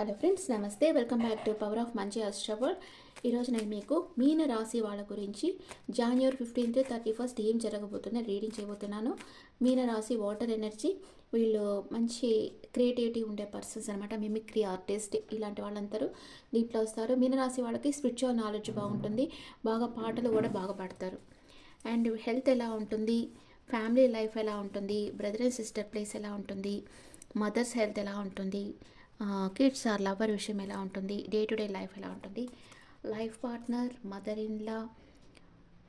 Hello friends namaste. Welcome back to power of మంచి అస్ట్రబల్ ఈరోజు నేను మీకు మీన రాశి వాళ్ళ గురించి జాన్యువరి ఫిఫ్టీన్త్ థర్టీ ఫస్ట్ ఏం జరగబోతుందో రీడింగ్ చేయబోతున్నాను. మీన రాశి వాటర్ ఎనర్జీ వీళ్ళు మంచి క్రియేటివిటీ ఉండే పర్సన్స్ అనమాట మిమిక్రీ ఆర్టిస్ట్ ఇలాంటి వాళ్ళందరూ దీంట్లో వస్తారు. మీన రాశి వాళ్ళకి స్పిరిచువల్ నాలెడ్జ్ బాగుంటుంది. బాగా పాటలు కూడా బాగా పాడతారు. అండ్ హెల్త్ ఎలా ఉంటుంది? ఫ్యామిలీ లైఫ్ ఎలా ఉంటుంది? బ్రదర్ అండ్ సిస్టర్ ప్లేస్ ఎలా ఉంటుంది? మదర్స్ హెల్త్ ఎలా ఉంటుంది? కిడ్స్ ఆర్ లవర్ విషయం ఎలా ఉంటుంది? డే టు డే లైఫ్ ఎలా ఉంటుంది? Life partner mother in law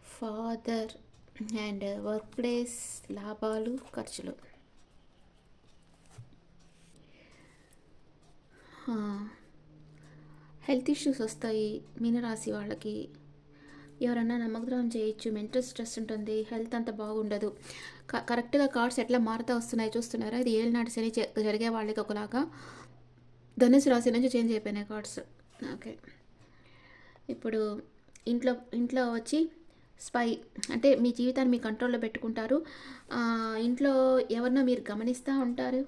father and work place లాభాలు ఖర్చులు. హెల్త్ ఇష్యూస్ వస్తాయి మీనరాశి వాళ్ళకి. ఎవరన్నా నమ్మకద్రోహం చేయొచ్చు మెంటల్ స్ట్రెస్ ఉంటుంది హెల్త్ అంత బాగుండదు. క- కరెక్ట్గా కార్డ్స్ ఎట్లా మారుతా వస్తున్నాయి చూస్తున్నారా? ఇది ఏళ్ళనాటి శని జరిగే వాళ్ళకి ఒకలాగా. ధనుసు రాశి నుంచి చేంజ్ అయిపోయినాయి కార్డ్స్. ఓకే. ఇప్పుడు ఇంట్లో ఇంట్లో వచ్చి స్పై అంటే మీ జీవితాన్ని మీ కంట్రోల్లో పెట్టుకుంటారు. ఇంట్లో ఎవరినో మీరు గమనిస్తూ ఉంటారు.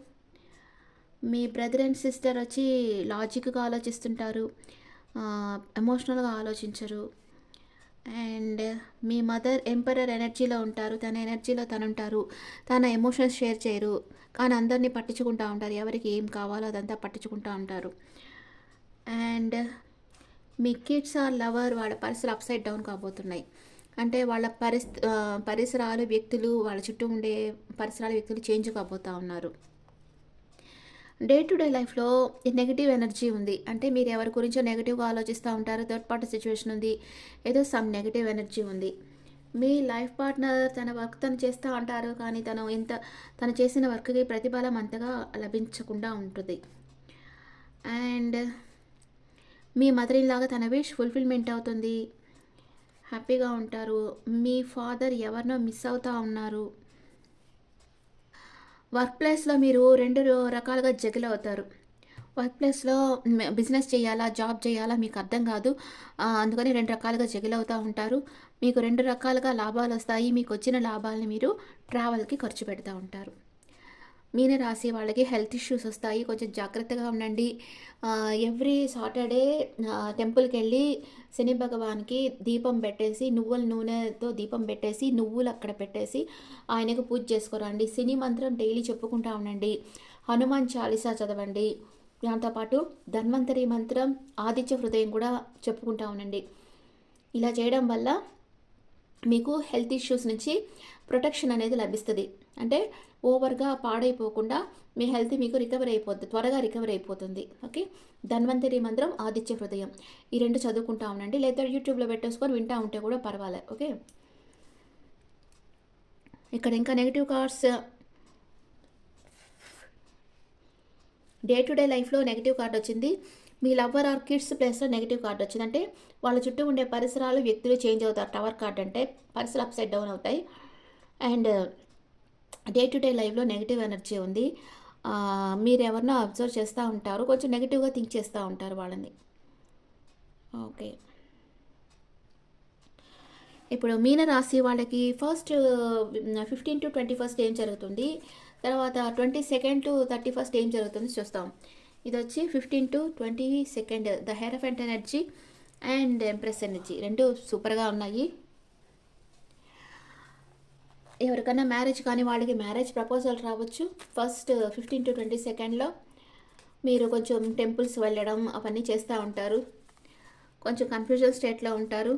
మీ బ్రదర్ అండ్ సిస్టర్ వచ్చి లాజిక్గా ఆలోచిస్తుంటారు. ఎమోషనల్గా ఆలోచించరు. అండ్ మీ మదర్ ఎంపరర్ ఎనర్జీలో ఉంటారు తన ఎనర్జీలో తను ఉంటారు తన ఎమోషన్స్ షేర్ చేయరు కానీ అందరినీ పట్టించుకుంటూ ఉంటారు ఎవరికి ఏం కావాలో అదంతా పట్టించుకుంటూ ఉంటారు. అండ్ మీ కిడ్స్ ఆర్ లవర్ వాళ్ళ పరిసరాలు అప్సైడ్ డౌన్ కాబోతున్నాయి. అంటే వాళ్ళ పరిస్ పరిసరాలు వ్యక్తులు వాళ్ళ చుట్టూ ఉండే పరిసరాల వ్యక్తులు చేంజ్ కాబోతూ ఉన్నారు. డే టు డే లైఫ్లో నెగిటివ్ ఎనర్జీ ఉంది. అంటే మీరు ఎవరి గురించో నెగిటివ్గా ఆలోచిస్తూ ఉంటారు థర్డ్ పార్టీ సిచ్యువేషన్ ఉంది. ఏదో సమ్ నెగిటివ్ ఎనర్జీ ఉంది. మీ లైఫ్ పార్ట్నర్ తన వర్క్ తను చేస్తూ ఉంటారు కానీ తను ఇంత తను చేసిన వర్క్కి ప్రతిఫలం అంతగా లభించకుండా ఉంటుంది. అండ్ మీ మదర్ లాగా తన విష్ ఫుల్ఫిల్మెంట్ అవుతుంది. హ్యాపీగా ఉంటారు. మీ ఫాదర్ ఎవరినో మిస్ అవుతూ ఉన్నారు. వర్క్ ప్లేస్లో మీరు రెండు రకాలుగా జగిల్ అవుతారు. వర్క్ ప్లేస్లో బిజినెస్ చేయాలా జాబ్ చేయాలా మీకు అర్థం కాదు. అందుకని రెండు రకాలుగా జగిల్ అవుతూ ఉంటారు. మీకు రెండు రకాలుగా లాభాలు వస్తాయి మీకు వచ్చిన లాభాలని మీరు ట్రావెల్కి ఖర్చు పెడతా ఉంటారు. మీన రాసే వాళ్ళకి హెల్త్ ఇష్యూస్ వస్తాయి. కొంచెం జాగ్రత్తగా ఉండండి. ఎవ్రీ సాటర్డే టెంపుల్కి వెళ్ళి శని భగవాన్కి దీపం పెట్టేసి నువ్వుల నూనెతో దీపం పెట్టేసి నువ్వులు అక్కడ పెట్టేసి ఆయనకు పూజ చేసుకోరండి. శని మంత్రం డైలీ చెప్పుకుంటా ఉండండి. హనుమాన్ చాలీసా చదవండి. దాంతోపాటు ధన్వంతరి మంత్రం ఆదిత్య హృదయం కూడా చెప్పుకుంటా ఉండండి. ఇలా చేయడం వల్ల మీకు హెల్త్ ఇష్యూస్ నుంచి ప్రొటెక్షన్ అనేది లభిస్తుంది. అంటే ఓవర్గా పాడైపోకుండా మీ హెల్త్ మీకు రికవర్ అయిపోతుంది త్వరగా రికవర్ అయిపోతుంది. ఓకే? ధన్వంతరి మంత్రం ఆదిత్య హృదయం. ఈ రెండు చదువుకుంటా ఉండండి. లేదా యూట్యూబ్లో పెట్టేసుకొని వింటా ఉంటే కూడా పర్వాలేదు ఓకే? ఇక్కడ ఇంకా negative cards. Day to day లైఫ్లో నెగిటివ్ కార్డ్ వచ్చింది. మీ లవ్వర్ ఆర్ కిడ్స్ ప్లేస్లో నెగిటివ్ కార్డ్ వచ్చింది. అంటే వాళ్ళ చుట్టూ ఉండే పరిసరాలు వ్యక్తులు చేంజ్ అవుతారు. టవర్ కార్డ్ అంటే పరిసరాలు అప్సైడ్ డౌన్ అవుతాయి. అండ్ డే టు డే లైఫ్లో నెగిటివ్ ఎనర్జీ ఉంది. మీరు ఎవరినో అబ్జర్వ్ చేస్తూ ఉంటారు. కొంచెం నెగిటివ్గా థింక్ చేస్తూ ఉంటారు వాళ్ళని. ఓకే. ఇప్పుడు మీన రాశి వాళ్ళకి first fifteen to twenty first ఏం జరుగుతుంది? తర్వాత twenty second to thirty first ఏం జరుగుతుంది చూస్తాం. ఇది వచ్చి fifteen to twenty second the hierophant energy and empress energy. రెండు సూపర్గా ఉన్నాయి. ఎవరికైనా మ్యారేజ్ కానీ వాళ్ళకి మ్యారేజ్ ప్రపోజల్ రావచ్చు. ఫస్ట్ ఫిఫ్టీన్ టు ట్వంటీ సెకండ్లో మీరు కొంచెం టెంపుల్స్ వెళ్ళడం అవన్నీ చేస్తూ ఉంటారు. కొంచెం కన్ఫ్యూజన్ స్టేట్లో ఉంటారు.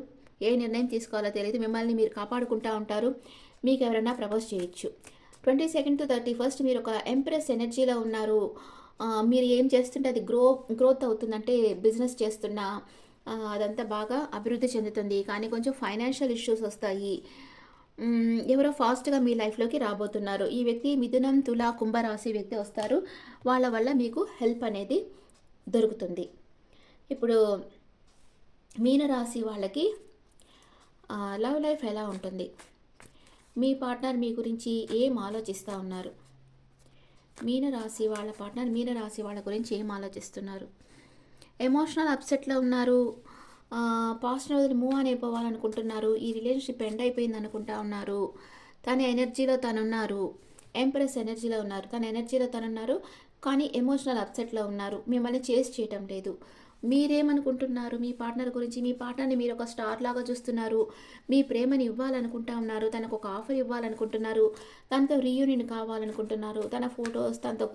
ఏ నిర్ణయం తీసుకోవాలో తెలియదు. మిమ్మల్ని మీరు కాపాడుకుంటూ ఉంటారు. మీకు ఎవరైనా ప్రపోజ్ చేయొచ్చు. Twenty second to thirty first మీరు ఒక ఎంప్రెస్ ఎనర్జీలో ఉన్నారు. మీరు ఏం చేస్తుంటే అది గ్రో గ్రోత్ అవుతుందంటే బిజినెస్ చేస్తున్నా. అదంతా బాగా అభివృద్ధి చెందుతుంది. కానీ కొంచెం ఫైనాన్షియల్ ఇష్యూస్ వస్తాయి. ఎవరో ఫాస్ట్గా మీ లైఫ్లోకి రాబోతున్నారు. ఈ వ్యక్తి మిథునం తుల కుంభరాశి వ్యక్తి వస్తారు. వాళ్ళ వల్ల మీకు హెల్ప్ అనేది దొరుకుతుంది. ఇప్పుడు మీనరాశి వాళ్ళకి లవ్ లైఫ్ ఎలా ఉంటుంది? మీ పార్ట్నర్ మీ గురించి ఏం ఆలోచిస్తూ ఉన్నారు? మీనరాశి వాళ్ళ పార్ట్నర్ మీనరాశి వాళ్ళ గురించి ఏం ఆలోచిస్తున్నారు? ఎమోషనల్ అప్సెట్లో ఉన్నారు. పాస్ట్ వదిలి మూవ్ అని అయిపోవాలనుకుంటున్నారు. ఈ రిలేషన్షిప్ ఎండ్ అయిపోయింది అనుకుంటా ఉన్నారు. తన ఎనర్జీలో తను ఉన్నారు ఎంప్రెస్ ఎనర్జీలో ఉన్నారు. తన ఎనర్జీలో తను ఉన్నారు కానీ ఎమోషనల్ అప్సెట్లో ఉన్నారు. మిమ్మల్ని చేసి చేయటం లేదు. మీరేమనుకుంటున్నారు? మీ పార్ట్నర్ గురించి మీ పార్ట్నర్ని మీరు ఒక స్టార్ లాగా చూస్తున్నారు. మీ ప్రేమని ఇవ్వాలనుకుంటా ఉన్నారు తనకు ఒక ఆఫర్ ఇవ్వాలనుకుంటున్నారు. తనతో రీయూనియన్ కావాలనుకుంటున్నారు. తన ఫొటోస్ తనతో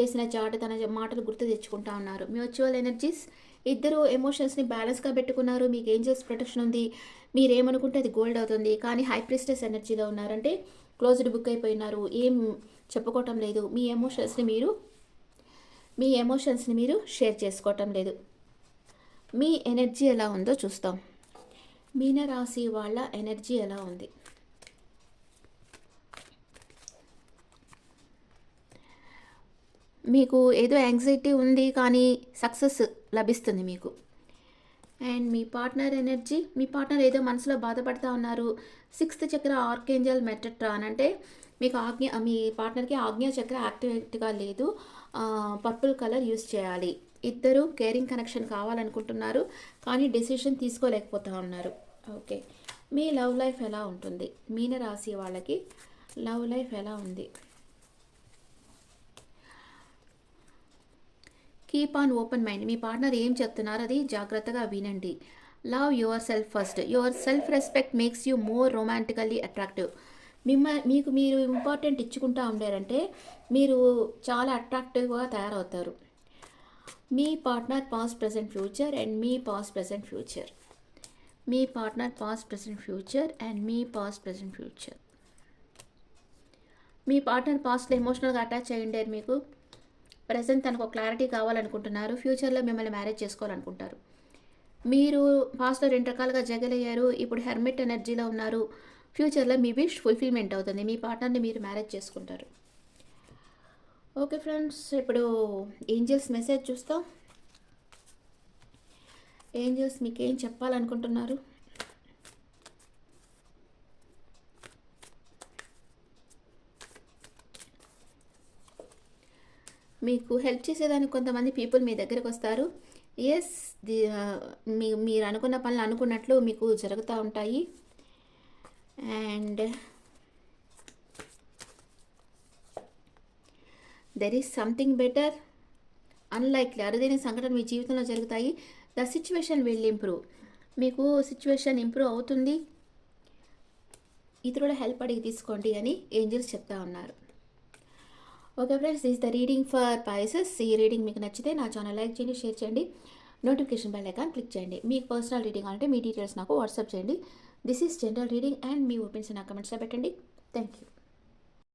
చేసిన చాట్ తన మాటలు గుర్తు తెచ్చుకుంటా ఉన్నారు మ్యూచువల్ ఎనర్జీస్ ఇద్దరు ఎమోషన్స్ని బ్యాలెన్స్గా పెట్టుకున్నారు. మీకు ఏంజల్స్ ప్రొటెక్షన్ ఉంది. మీరేమనుకుంటే అది గోల్డ్ అవుతుంది. కానీ హై ప్రిస్టెస్ ఎనర్జీలో ఉన్నారంటే క్లోజ్డ్ బుక్ అయిపోయినారు. ఏం చెప్పుకోవటం లేదు. మీ ఎమోషన్స్ని మీరు మీ ఎమోషన్స్ని మీరు షేర్ చేసుకోవటం లేదు. మీ ఎనర్జీ ఎలా ఉందో చూస్తాం. మీనరాశి వాళ్ళ ఎనర్జీ ఎలా ఉంది? మీకు ఏదో యాంగ్జైటీ ఉంది కానీ సక్సెస్ లభిస్తుంది మీకు. అండ్ మీ పార్ట్నర్ ఎనర్జీ మీ పార్ట్నర్ ఏదో మనసులో బాధపడతా ఉన్నారు. సిక్స్త్ చక్ర ఆర్కేంజల్ మెట్రట్రాన్ అంటే మీకు ఆజ్ఞ మీ పార్ట్నర్కి ఆజ్ఞా చక్ర యాక్టివేట్గా లేదు. పర్పుల్ కలర్ యూస్ చేయాలి. ఇద్దరు కేరింగ్ కనెక్షన్ కావాలనుకుంటున్నారు కానీ డెసిషన్ తీసుకోలేకపోతా ఉన్నారు ఓకే. మీ లవ్ లైఫ్ ఎలా ఉంటుంది? మీన రాశి వాళ్ళకి లవ్ లైఫ్ ఎలా ఉంది? కీప్ ఆన్ ఓపెన్ మైండ్ మీ పార్ట్నర్ ఏం చెప్తున్నారు? అది జాగ్రత్తగా వినండి. Love yourself first yourself respect makes you more romantically attractive మిమ్మ మీకు మీరు ఇంపార్టెంట్ ఇచ్చుకుంటా ఉండారంటే మీరు చాలా అట్రాక్టివ్గా తయారవుతారు. మీ partner past present future and me past present future. Me partner past present future and me past present future. మీ పార్ట్నర్ పాస్ట్లో ఎమోషనల్గా అటాచ్ అయ్యండి మీకు ప్రజెంట్ తనకు ఒక క్లారిటీ కావాలనుకుంటున్నారు ఫ్యూచర్లో మిమ్మల్ని మ్యారేజ్ చేసుకోవాలనుకుంటారు. మీరు పాస్ట్లో రెండు రకాలుగా జగలయ్యారు ఇప్పుడు హెర్మిట్ ఎనర్జీలో ఉన్నారు ఫ్యూచర్లో మీ విష్ ఫుల్ఫిల్మెంట్ అవుతుంది మీ పార్ట్నర్ని మీరు మ్యారేజ్ చేసుకుంటారు. ఓకే ఫ్రెండ్స్ ఇప్పుడు ఏంజల్స్ మెసేజ్ చూస్తాం. ఏంజల్స్ మీకు ఏం చెప్పాలనుకుంటున్నారు? మీకు హెల్ప్ చేసేదానికి కొంతమంది పీపుల్ మీ దగ్గరకు వస్తారు. ఎస్ ది మీ మీరు అనుకున్న పనులు అనుకున్నట్లు మీకు జరుగుతూ ఉంటాయి. And there is something better unlikely అరుదైన సంఘటన మీ జీవితంలో జరుగుతాయి ద సిచ్యువేషన్ విల్ ఇంప్రూవ్ మీకు సిచ్యువేషన్ ఇంప్రూవ్ అవుతుంది. ఇతరుల హెల్ప్ అడిగి తీసుకోండి అని ఏంజల్స్ చెప్తా ఉన్నారు. Okay friends is the reading for Pisces ఈ రీడింగ్ మీకు నచ్చితే నా ఛానల్ లైక్ చేయండి షేర్ చేయండి. నోటిఫికేషన్ బెల్ ఐకాన్ క్లిక్ చేయండి. మీకు పర్సనల్ రీడింగ్ అంటే మీ డీటెయిల్స్ నాకు వాట్సాప్ చేయండి. This is general reading and me opinions నా కమెంట్స్లో పెట్టండి. Thank you